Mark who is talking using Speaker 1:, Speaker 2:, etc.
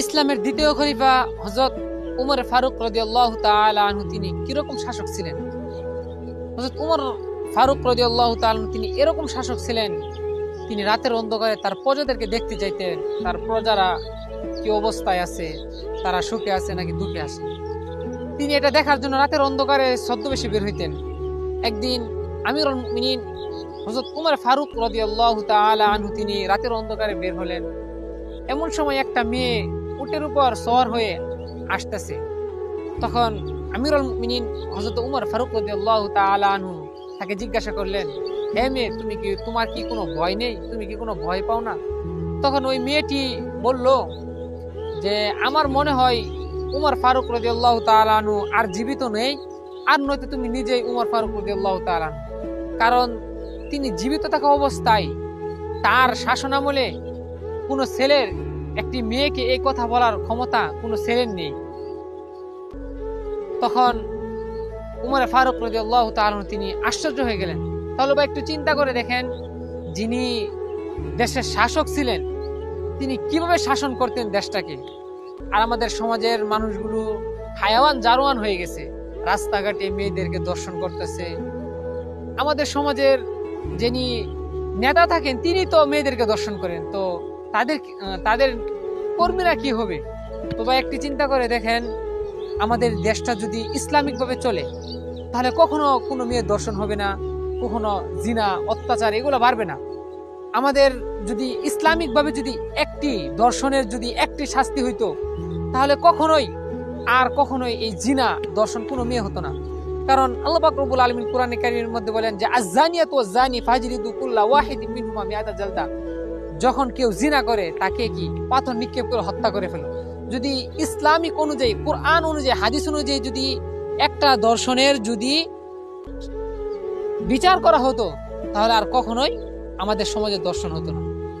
Speaker 1: ইসলামের দ্বিতীয় খলিফা হজরত উমর ফারুক রদিয়াল্লাহ আনহু, তিনি কীরকম শাসক ছিলেন? হজরত উমর ফারুক রদিয়াল্লাহ তাআলা তিনি এরকম শাসক ছিলেন? তিনি রাতের অন্ধকারে তার প্রজাদেরকে দেখতে চাইতেন তার প্রজারা কি অবস্থায় আছে? তারা সুখে আছে নাকি দুঃখে আছে? তিনি এটা দেখার জন্য রাতের অন্ধকারে ছদ্মবেশে বের হইতেন। একদিন আমির মুমিনিন হজরত উমর ফারুক রদিয়াল্লাহ আনহু, তিনি রাতের অন্ধকারে বের হলেন। এমন সময় একটা মেয়ে উটের উপর সওয়ার হয়ে আসতেছে। তখন আমিরুল মুমিনিন হজরত উমর ফারুক রাদিয়াল্লাহু তাআলা তাকে জিজ্ঞাসা করলেন, হে মেয়ে, তুমি কি, তোমার কি কোনো ভয় নেই? তুমি কি কোনো ভয় পাও না? তখন ওই মেয়েটি বলল যে, আমার মনে হয় উমর ফারুক রাদিয়াল্লাহু তাআলা আনহু আর জীবিত নেই, আর নয়তো তুমি নিজেই উমর ফারুক রাদিয়াল্লাহু তাআলা আনহু। কারণ তিনি জীবিত থাকা অবস্থায় তার শাসনামলে কোনো ছেলের একটি মেয়েকে এই কথা বলার ক্ষমতা কোনো ছেলের নেই। তখন উমরে ফারুক রদি আল্লাহ তিনি আশ্চর্য হয়ে গেলেন। তাহলে বা একটু চিন্তা করে দেখেন, যিনি দেশের শাসক ছিলেন, তিনি কীভাবে শাসন করতেন দেশটাকে? আর আমাদের সমাজের মানুষগুলো হায়াওয়ান জারোয়ান হয়ে গেছে, রাস্তাঘাটে মেয়েদেরকে দর্শন করতেছে। আমাদের সমাজের যিনি নেতা থাকেন, তিনি তো মেয়েদেরকে দর্শন করেন। তো তাদের তাদের কর্মীরা কি হবে? তো একটি চিন্তা করে দেখেন, আমাদের দেশটা যদি ইসলামিকভাবে চলে, তাহলে কখনো কোনো মেয়ের দর্শন হবে না, কখনো জিনা, অত্যাচার, এগুলো বাড়বে না। আমাদের যদি ইসলামিকভাবে যদি একটি দর্শনের যদি একটি শাস্তি হইতো, তাহলে কখনোই আর কখনোই এই জিনা দর্শন কোনো মেয়ে হতো না। কারণ আল্লাহ পাক আলমিন কোরআনে কারীমের মধ্যে বলেন যে আযানিয়াতু ওয়াযানি ফাজরিদু কুল্লা ওয়াহিদিন মিনহুমা মিআতা জালদা। যখন কেউ জিনা করে, তাকে কি পাথর নিক্ষেপ করে হত্যা করে ফেলো যদি ইসলামিক অনুযায়ী, কোরআন অনুযায়ী, হাদিস অনুযায়ী যদি একটা দর্শনের যদি বিচার করা হতো, তাহলে আর কখনোই আমাদের সমাজের দর্শন হতো না।